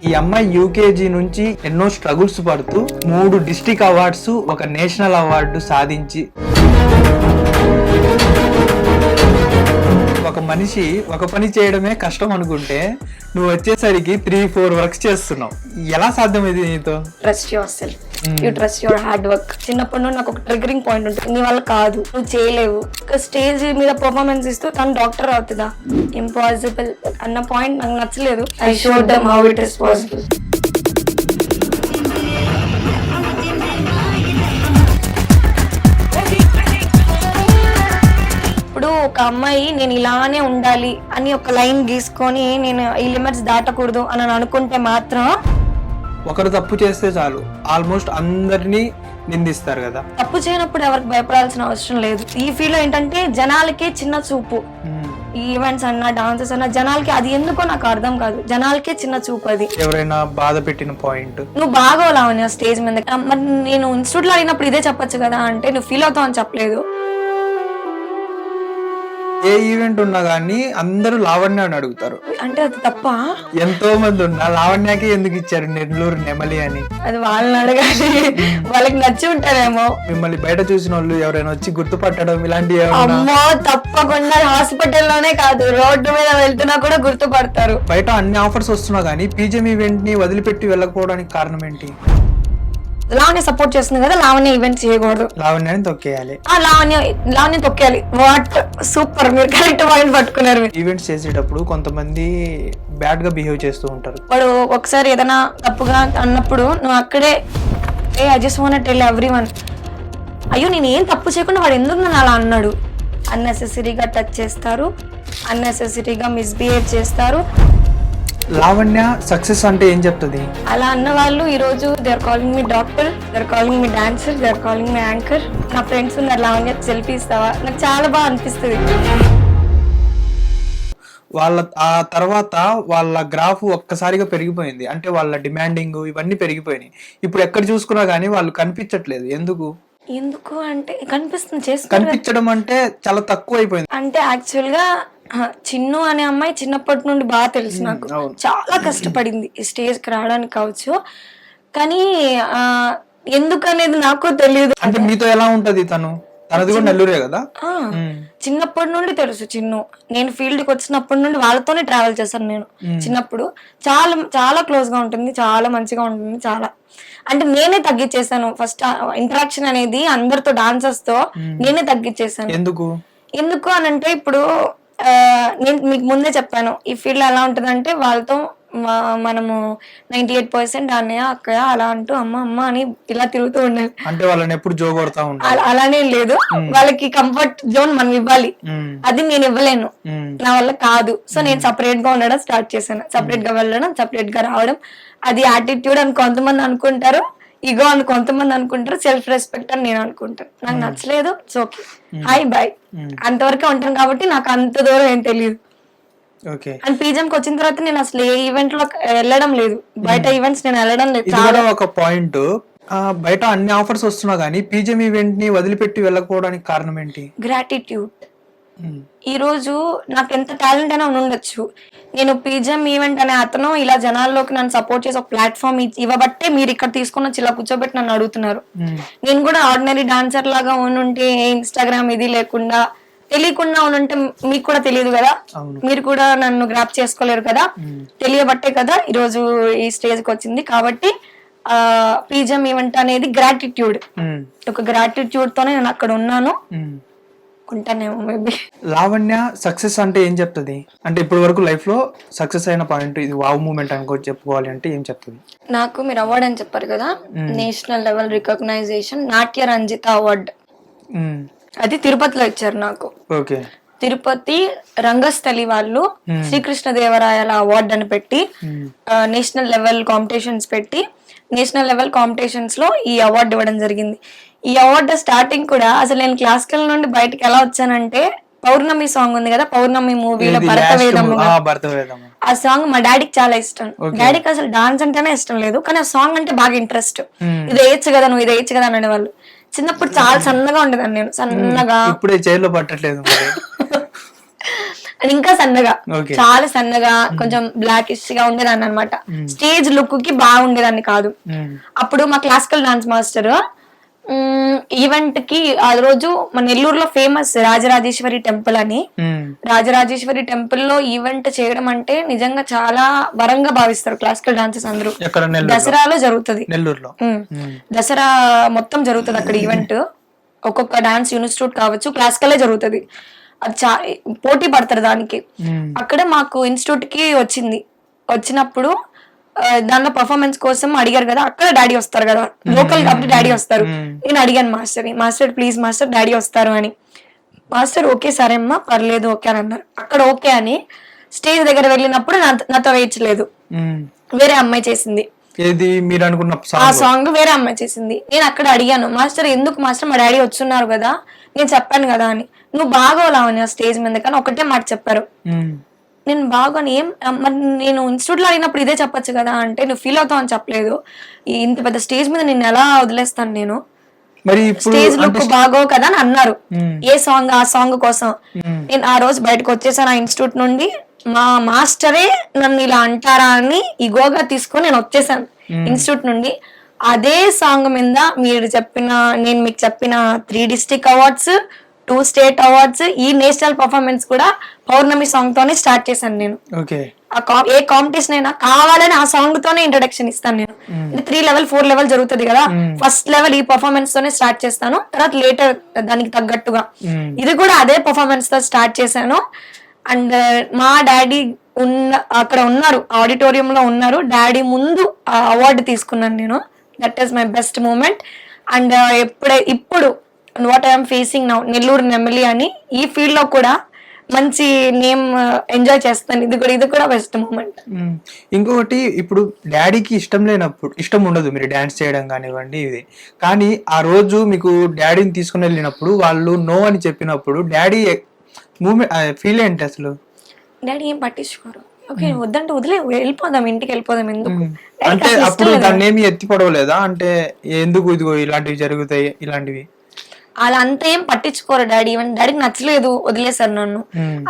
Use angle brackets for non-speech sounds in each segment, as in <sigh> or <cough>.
ఈ అమ్మాయి యూకేజీ నుంచి ఎన్నో స్ట్రగుల్స్ పడుతూ మూడు డిస్టిక్ అవార్డ్స్ ఒక నేషనల్ అవార్డు సాధించి ఒక మనిషి ఒక పని చేయడమే కష్టం అనుకుంటే నువ్వు వచ్చేసరికి త్రీ ఫోర్ వర్క్స్ చేస్తున్నావు. ఎలా సాధ్యమైంది నీతో? Trust yourself you trust your hard work చిన్నప్పటి నుండి నాకు ఒక ట్రిగరింగ్ పాయింట్ ఉంటుంది. నీ వల్ల కాదు. నువ్వు చేయలేవు. ఒక స్టేజ్ మీద పర్ఫార్మెన్స్ ఇస్తూ తను డాక్టర్ అవుతుందా? ఇంపాసిబుల్ అన్న పాయింట్ నాకు నచ్చలేదు. I show them how it is possible ఒక అమ్మాయి నేను ఇలానే ఉండాలి అని ఒక లైన్ గీసుకొని నేను ఈ లిమిట్స్ దాటకూడదు అని అనుకుంటే మాత్రం ఒకరు తప్పు చేస్తే చాలు. ఆల్మోస్ట్ అందరినీ నిందిస్తారు కదా. తప్పు చేయనప్పుడు ఎవరికి భయపడాల్సిన అవసరం లేదు. ఈ ఫీల్ ఏంటంటే జనాలకే చిన్న చూపు. ఈవెంట్స్ అన్నా డాన్సెస్ అన్నా జనాలకి అది ఎందుకో నాకు అర్థం కాదు. జనాలకే చిన్న చూపు అది. ఎవరైనా బాధ పెట్టిన పాయింట్. నువ్వు బాగా లావణ్య స్టేజ్ మీద. మరి నేను ఇన్స్టిట్యూట్లో అడిగినప్పుడు ఇదే చెప్పొచ్చు కదా అంటే నువ్వు ఫీల్ అవుతావు అని చెప్పలేదు. ఏ ఈవెంట్ ఉన్నా కానీ అందరూ లావణ్య అని అడుగుతారు. అంటే అది తప్ప? ఎంతో మంది ఉన్నా లావణ్యకి ఎందుకు ఇచ్చారు నెల్లూరు నెమలి అని? అది వాళ్ళని అడగాలి. వాళ్ళకి నచ్చి ఉంటారేమో. మిమ్మల్ని బయట చూసిన వాళ్ళు ఎవరైనా వచ్చి గుర్తుపట్టడం ఇలాంటివి ఏమన్నా అమ్మో తప్పకుండా హాస్పిటల్లోనే కాదు. రోడ్డు మీద వెళ్తున్నా కూడా గుర్తుపడతారు. బయట అన్ని ఆఫర్స్ వస్తున్నా కానీ పీజీఎం ఈవెంట్ని వదిలిపెట్టి వెళ్ళకపోవడానికి కారణం ఏంటి? లావణ్య సపోర్ట్ చేస్తుంది కదా లావణ్య ఈవెంట్ చేయకూడదు. లావణ్యని తొక్కేయాలి. ఆ లావణ్య లావణ్య తొక్కేయాలి. వాట్ సూపర్ మీరు కరెక్ట్ పాయింట్ పట్టుకున్నారు. ఈవెంట్స్ చేసేటప్పుడు కొంతమంది బ్యాడ్గా బిహేవ్ చేస్తూ ఉంటారు. వాడు ఒకసారి ఏదైనా తప్పుగా అన్నప్పుడు నువ్వు అక్కడే ఏ I just want tell everyone అయ్యో నేను ఏం తప్పు చేయకుండా వాడు ఎందుకు నన్ను అలా అన్నాడు? అన్నెసెసరీగా టచ్ చేస్తారు. అన్నెసెసరీగా మిస్బిహేవ్ చేస్తారు. లావణ్య సక్సెస్ అంటే ఏం చెప్తుంది? అలా అన్న వాళ్ళు ఈ రోజు they are calling me doctor they are calling me dancer they are calling me anchor నా ఫ్రెండ్స్ ఉన్నారు లావణ్య సెల్ఫీ ఇస్తావా? నాకు చాలా బాగా అనిపిస్తుంది. వాళ్ళ ఆ తర్వాత వాళ్ళ గ్రాఫ్ ఒక్కసారిగా పెరిగిపోయింది. అంటే వాళ్ళ డిమాండింగ్ ఇవన్నీ పెరిగిపోయినాయి. ఇప్పుడు ఎక్కడ చూసుకున్నా కానీ వాళ్ళు కనిపించట్లేదు. ఎందుకు? ఎందుకు అంటే కనిపిస్తుంది చేసుకుంటారు కనిపించడం అంటే చాలా తక్కువ అయిపోయింది అంటే యాక్చువల్గా చిన్ను అనే అమ్మాయి చిన్నప్పటి నుండి బాగా తెలుసు నాకు. చాలా కష్టపడింది ఈ స్టేజ్కి రావడానికి కావచ్చు. కానీ ఎందుకు అనేది నాకు తెలియదు అంటే మీతో ఎలా ఉంటది తను? తనది కూడా నెల్లూరే కదా. చిన్నప్పటి నుండి తెలుసు చిన్ను. నేను ఫీల్డ్కి వచ్చినప్పటి నుండి వాళ్ళతోనే ట్రావెల్ చేశాను నేను చిన్నప్పుడు. చాలా చాలా క్లోజ్గా ఉంటుంది చాలా మంచిగా ఉంటుంది చాలా. అంటే నేనే తగ్గించేసాను ఫస్ట్ ఇంటరాక్షన్ అనేది అందరితో డాన్సర్స్తో నేనే తగ్గించేసాను ఎందుకు? ఎందుకు అని అంటే ఇప్పుడు నేను మీకు ముందే చెప్పాను ఈ ఫీల్డ్ ఎలా ఉంటుందంటే వాళ్ళతో మనము నైన్టీ ఎయిట్ పర్సెంట్ అన్నయ్య అక్కయ్య అలా అంటూ అమ్మ అమ్మ అని ఇలా తిరుగుతూ ఉండాలి. అంటే వాళ్ళని ఎప్పుడు జోగొడతా ఉంటారు. అలా- అలానే లేదు. వాళ్ళకి కంఫర్ట్ జోన్ మనం ఇవ్వాలి. అది నేను ఇవ్వలేను. నా వల్ల కాదు. సో నేను సపరేట్గా ఉండడం స్టార్ట్ చేశాను. సపరేట్గా వెళ్ళడం సపరేట్గా రావడం అది యాటిట్యూడ్ అని కొంతమంది అనుకుంటారు. ఇగో అని కొంతమంది అనుకుంటారు సెల్ఫ్ రెస్పెక్ట్ అని నేను అనుకుంటాను. నాకు నచ్చలేదు సో హాయ్ బాయ్ అంతవరకే ఉంటాను కాబట్టి నాకు అంత దూరం ఏం తెలియదు అండ్ పీజంకి వచ్చిన తర్వాత నేను అసలు ఏ ఈవెంట్లో వెళ్ళడం లేదు. బయట ఈవెంట్స్ నేను వెళ్ళడం లేదు. కూడా ఒక పాయింట్ బయట అన్ని ఆఫర్స్ వస్తున్నా కానీ పీజీఎం ఈవెంట్ని వదిలిపెట్టి వెళ్ళకపోవడానికి కారణం ఏంటి? గ్రాటిట్యూడ్ ఈ రోజు నాకు ఎంత టాలెంట్ అయినా ఉండొచ్చు. నేను పీజం ఈవెంట్ అనే అతను ఇలా జనాల్లోకి నన్ను సపోర్ట్ చేసి ఒక ప్లాట్ఫామ్ ఇవ్వబట్టే మీరు ఇక్కడ తీసుకుని వచ్చి ఇలా కూర్చోబెట్టి నన్ను అడుగుతున్నారు. నేను కూడా ఆర్డినరీ డాన్సర్ లాగా ఉంటే ఇన్స్టాగ్రామ్ ఇది లేకుండా తెలియకుండా ఉంటే మీకు కూడా తెలియదు కదా. మీరు కూడా నన్ను గ్రాప్ చేసుకోలేరు కదా? తెలియబట్టే కదా ఈ రోజు ఈ స్టేజ్కి వచ్చింది. కాబట్టి ఆ పీజం ఈవెంట్ అనేది గ్రాటిట్యూడ్ ఒక గ్రాటిట్యూడ్ తోనే నేను అక్కడ ఉన్నాను. ఉంటానేమో మేబీ. లావణ్య సక్సెస్ అంటే ఏం చెప్తుంది? అంటే ఇప్పటి వరకు లైఫ్లో సక్సెస్ అయిన పాయింట్ ఇది వావ్ మూమెంట్ అనుకో చెప్పుకోవాలి అంటే ఏం చెప్తుంది? నాకు మీరు అవార్డ్ అని చెప్పారు కదా నేషనల్ లెవెల్ రికగ్నైజేషన్ నాట్య రంజిత అవార్డ్ అది తిరుపతిలో ఇచ్చారు నాకు. ఓకే. తిరుపతి రంగస్థలి వాళ్ళు శ్రీకృష్ణ దేవరాయల అవార్డ్ అని పెట్టి నేషనల్ లెవెల్ కాంపిటీషన్స్ పెట్టి నేషనల్ లెవెల్ కాంపిటీషన్స్లో ఈ అవార్డు ఇవ్వడం జరిగింది. ఈ అవార్డు స్టార్టింగ్ కూడా అసలు నేను క్లాసికల్ నుండి బయటకు ఎలా వచ్చానంటే పౌర్ణమి సాంగ్ ఉంది కదా పౌర్ణమి మూవీలో ఇది భరత last వేదము mo- ఆ, సాంగ్ మా డాడీకి చాలా ఇష్టం. డాడీకి అసలు డాన్స్ అంటేనే ఇష్టం లేదు కానీ ఆ సాంగ్ అంటే బాగా ఇంట్రెస్ట్ ఇది వేయచ్చు కదా నువ్వు ఇది వేయచ్చు కదా అనే వాళ్ళు చిన్నప్పుడు చాలా సన్నగా ఉండేదాన్ని నేను సన్నగా. ఇప్పుడే జైల్లో పట్టట్లేదు <laughs> ఇంకా సన్నగా. చాలా సన్నగా కొంచెం బ్లాకిష్గా ఉండేదాన్ని అనమాట స్టేజ్ లుక్కి బాగుండేదాన్ని కాదు. అప్పుడు మా క్లాసికల్ డాన్స్ మాస్టర్ ఈవెంట్కి ఆ రోజు మన నెల్లూరులో ఫేమస్ రాజరాజేశ్వరి టెంపుల్ అని. రాజరాజేశ్వరి టెంపుల్లో ఈవెంట్ చేయడం అంటే నిజంగా చాలా వరంగా భావిస్తారు క్లాసికల్ డాన్సెస్ అందరూ. దసరాలో జరుగుతుంది. నెల్లూరులో. దసరా మొత్తం జరుగుతుంది అక్కడ ఈవెంట్ ఒక్కొక్క డాన్స్ ఇన్స్టిట్యూట్ కావచ్చు క్లాసికలే జరుగుతుంది. అది చా పోటీ పడతారు దానికి. అక్కడ మాకు ఇన్స్టిట్యూట్కి వచ్చింది. వచ్చినప్పుడు ఆ, దాంట్లో పర్ఫార్మెన్స్ కోసం అడిగారు కదా అక్కడ డాడీ వస్తారు కదా. లోకల్ కాబట్టి డాడీ వస్తారు. నేను అడిగాను master master please master daddy వస్తారు అని. మాస్టర్ ఓకే సరే అమ్మా పర్లేదు ఓకే అని అన్నారు. అక్కడ ఓకే అని స్టేజ్ దగ్గర వెళ్ళినప్పుడు నాతో వేయించలేదు. వేరే అమ్మాయి చేసింది. ఏది మీరు అనుకున్న ఆ సాంగ్ వేరే అమ్మాయి చేసింది. నేను అక్కడ అడిగాను మాస్టర్ ఎందుకు మాస్టర్ మా డాడీ వచ్చున్నారు కదా నేను చెప్పాను కదా అని. నువ్వు బాగోలావని ఆ స్టేజ్ మీద కానీ ఒకటే మాట చెప్పారు. నేను బాగోని ఏం మరి నేను ఇన్స్టిట్యూట్లో అడిగినప్పుడు ఇదే చెప్పొచ్చు కదా అంటే నువ్వు ఫీల్ అవుతావు అని చెప్పలేదు. ఇంత పెద్ద స్టేజ్ మీద నిన్ను ఎలా వదిలేస్తాను నేను? మరి స్టేజ్ లుక్ బాగో కదా అని అన్నారు. ఏ సాంగ్ ఆ సాంగ్ కోసం? నేను ఆ రోజు బయటకు వచ్చేసాను ఆ ఇన్స్టిట్యూట్ నుండి. మా మాస్టరే నన్ను ఇలా అంటారా అని ఇగోగా తీసుకొని నేను వచ్చేసాను ఇన్స్టిట్యూట్ నుండి. అదే సాంగ్ మీద మీరు చెప్పిన నేను మీకు చెప్పిన three district awards two state awards ఈ నేషనల్ పర్ఫార్మెన్స్ కూడా పౌర్ణమి సాంగ్ తోనే స్టార్ట్ చేశాను నేను. ఓకే ఏ కాంపిటీషన్ అయినా కావాలని ఆ సాంగ్ తోనే ఇంట్రడక్షన్ ఇస్తాను నేను. త్రీ లెవెల్ ఫోర్ లెవెల్ జరుగుతుంది కదా. ఫస్ట్ లెవెల్ ఈ పర్ఫార్మెన్స్ తోనే స్టార్ట్ చేస్తాను. తర్వాత లేటర్ దానికి తగ్గట్టుగా. ఉమ్, ఇది కూడా అదే పర్ఫార్మెన్స్తో స్టార్ట్ చేశాను. అండ్ మా డాడీ ఉన్న అక్కడ ఉన్నారు ఆడిటోరియం లో ఉన్నారు. డాడీ ముందు ఆ అవార్డు తీసుకున్నాను నేను. That is my best moment and ఎప్పుడై ఇప్పుడు what I'm facing now Nellore నెమ్మలి అని ఈ ఫీల్డ్లో కూడా మంచి నేమ్ ఎంజాయ్ చేస్తాను. ఇది కూడా ఇది కూడా బెస్ట్ మూమెంట్. ఇంకొకటి ఇప్పుడు డాడీకి ఇష్టం లేనప్పుడు ఇష్టం ఉండదు మీరు డాన్స్ చేయడం కానివ్వండి ఇది. కానీ ఆ రోజు మీకు డాడీని తీసుకుని వెళ్ళినప్పుడు వాళ్ళు నో అని చెప్పినప్పుడు డాడీ మూమెంట్ ఫీల్ ఏంటి అసలు? డాడీ ఏం పట్టించుకోరు. ఓకే వద్దంటే వదిలే వెళ్ళిపోదాం ఇంటికి వెళ్ళిపోదాం ఎందుకు? అంటే అప్పుడు. దాన్ని ఏమి ఎత్తి పడవలేదా అంటే ఎందుకు ఇదిగో ఇలాంటివి జరుగుతాయి ఇలాంటివి? అలా అంత ఏం పట్టించుకోరు డాడీ. ఈవెన్ డాడీకి నచ్చలేదు వదిలేశారు నన్ను.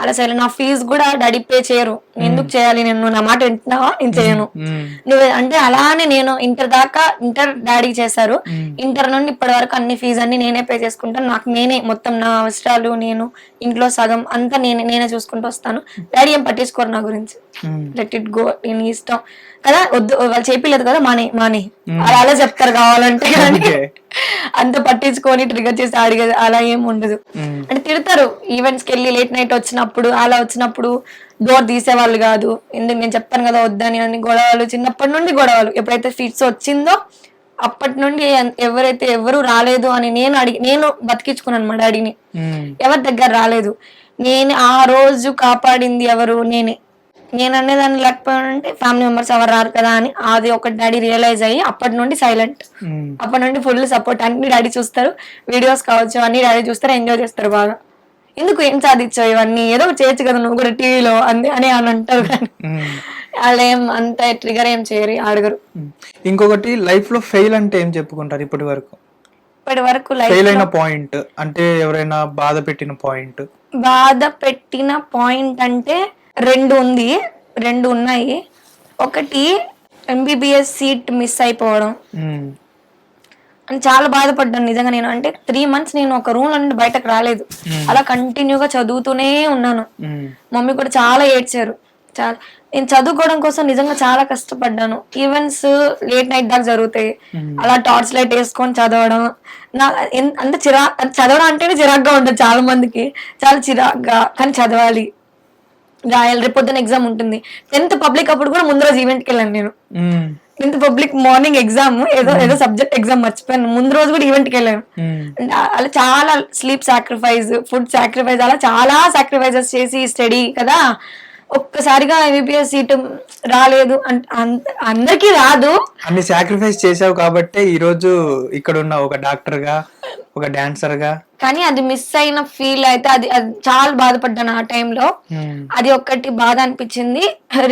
అలా సరే నా ఫీజు కూడా డాడీ పే చేయరు. ఎందుకు చేయాలి నేను? నా మాట వింటున్నావా? నేను చేయను. నువ్వు అంటే అలానే నేను ఇంటర్ దాకా ఇంటర్ డాడీ చేశారు. ఇంటర్ నుండి ఇప్పటి వరకు అన్ని ఫీజు అన్ని నేనే పే చేసుకుంటాను. నాకు నేనే మొత్తం నా అవసరాలు నేను ఇంట్లో సగం అంతా నేనే నేనే చూసుకుంటూ వస్తాను. డాడీ ఏం పట్టించుకోరు నా గురించి. లెట్ ఇట్ గో నేను ఇష్టం. కదా వద్దు వాళ్ళు చేపిలేదు కదా మానే మానే. అలా అలా చెప్తారు కావాలంటే. కానీ. అంత పట్టించుకొని ట్రిగర్ చేసి అడిగేది అలా ఏం ఉండదు. అంటే తిడతారు ఈవెంట్స్కి వెళ్ళి లేట్ నైట్ వచ్చినప్పుడు అలా వచ్చినప్పుడు డోర్ తీసేవాళ్ళు కాదు. ఎందుకు నేను చెప్పాను కదా వద్దని అని గొడవలు చిన్నప్పటి నుండి గొడవలు. ఎప్పుడైతే ఫిట్స్ వచ్చిందో అప్పటి నుండి ఎవరైతే ఎవరు రాలేదు అని నేను అడిగి నేను బతికించుకున్నాను మా డాడీని ఎవరి దగ్గర రాలేదు. నేను ఆ రోజు కాపాడింది ఎవరు? నేనే. నేను అనేదాన్ని లేకపోయానంటే ఫ్యామిలీ మెంబర్స్ ఎవరు రారు కదా అని అది ఒక డాడీ రియలైజ్ అయ్యి అప్పటి నుండి సైలెంట్ అప్పటి నుండి ఫుల్ సపోర్ట్ అన్ని డాడీ చూస్తారు. వీడియోస్ కావచ్చు అన్ని డాడీ చూస్తారు ఎంజాయ్ చేస్తారు బాగా. ఎందుకు ఏం సాధించావు ఇవన్నీ? ఏదో చేయొచ్చు కదా నువ్వు కూడా టీవీలో అంది అని అని అంటారు కానీ వాళ్ళు ఏం అంత ట్రిగర్ ఏం చేయరు అడగరు. ఇంకొకటి లైఫ్లో ఫెయిల్ అంటే ఏం చెప్పుకుంటారు ఇప్పటి వరకు? ఇప్పటి వరకు లైఫ్ ఫెయిల్ అయిన పాయింట్ అంటే ఎవరైనా బాధ పెట్టిన పాయింట్ బాధ పెట్టిన పాయింట్ అంటే రెండు ఉంది రెండు ఉన్నాయి. ఒకటి ఎంబీబీఎస్ సీట్ మిస్ అయిపోవడం. అని చాలా బాధపడ్డాను నిజంగా నేను. అంటే త్రీ మంత్స్ నేను ఒక రూమ్ నుండి బయటకు రాలేదు. అలా కంటిన్యూగా చదువుతూనే ఉన్నాను. మమ్మీ కూడా చాలా ఏడ్చారు. చాలా నేను చదువుకోవడం కోసం నిజంగా చాలా కష్టపడ్డాను. ఈవెంట్స్ లేట్ నైట్ దాకా జరుగుతాయి. అలా టార్చ్ లైట్ వేసుకొని చదవడం. నా అంటే చిరా చదవడం అంటేనే చిరాగ్గా ఉంటుంది చాలా మందికి చాలా చిరాగ్గా. కానీ చదవాలి. రాయాలి. రేపు పొద్దున ఎగ్జామ్ ఉంటుంది. టెన్త్ పబ్లిక్ అప్పుడు కూడా ముందు రోజు ఈవెంట్కి వెళ్ళాను నేను. టెన్త్ పబ్లిక్ మార్నింగ్ ఎగ్జామ్ ఏదో ఏదో సబ్జెక్ట్ ఎగ్జామ్ మర్చిపోయాను. ముందు రోజు కూడా ఈవెంట్కి వెళ్ళాను. అలా చాలా స్లీప్ సాక్రిఫైస్ ఫుడ్ సాక్రిఫైస్ అలా చాలా సాక్రిఫైజెస్ చేసి స్టడీ కదా. ఒక్కసారిగా ఎంబీబీఎస్ సీట్ రాలేదు. అందరికీ రాదు. అన్ని సాక్రిఫైస్ చేసావు కాబట్టే ఈ రోజు ఇక్కడ ఉన్న ఒక డాక్టర్గా ఒక డాన్సర్గా కానీ అది మిస్ అయిన ఫీల్ అయితే అది అది చాలా బాధపడ్డాను ఆ టైంలో. అది ఒక్కటి బాధ అనిపించింది.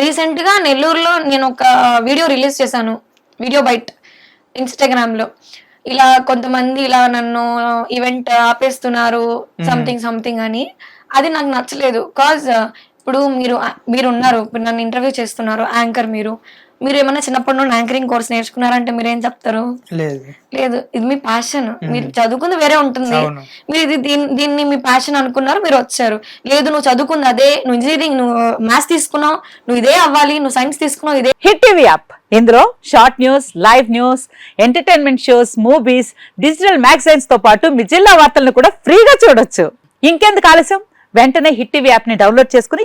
రీసెంట్గా నెల్లూరులో నేను ఒక వీడియో రిలీజ్ చేశాను. వీడియో బైట్ ఇన్స్టాగ్రామ్లో ఇలా కొంతమంది ఇలా నన్ను ఈవెంట్ ఆపేస్తున్నారు సంథింగ్ సంథింగ్ అని. అది నాకు నచ్చలేదు. కాజ్ ఇప్పుడు మీరు మీరు ఉన్నారు ఇప్పుడు నన్ను ఇంటర్వ్యూ చేస్తున్నారు యాంకర్ మీరు. మీరు ఏమైనా చిన్నప్పటి నుండి యాంకరింగ్ కోర్స్ నేర్చుకున్నారంటే మీరు ఏం చెప్తారు? లేదు. లేదు. ఇది మీ ప్యాషన్. మీరు చదువుకుంది వేరే ఉంటుంది. మీరు ఇది దీన్ని దీన్ని మీ ప్యాషన్ అనుకున్నారు మీరు వచ్చారు. లేదు నువ్వు చదువుకుంది అదే నువ్వు ఇంజనీరింగ్ నువ్వు మ్యాథ్స్ తీసుకున్నావు నువ్వు ఇదే అవ్వాలి నువ్వు సైన్స్ తీసుకున్నావు ఇదే. Hit TV app. ఇందులో short news live news entertainment shows movies digital మ్యాగజైన్స్తో పాటు మీ జిల్లా వార్తలను కూడా ఫ్రీగా చూడొచ్చు. ఇంకెందుకు ఆలస్యం? వెంటనే హిట్ టీవీ యాప్ని డౌన్లోడ్ చేసుకుని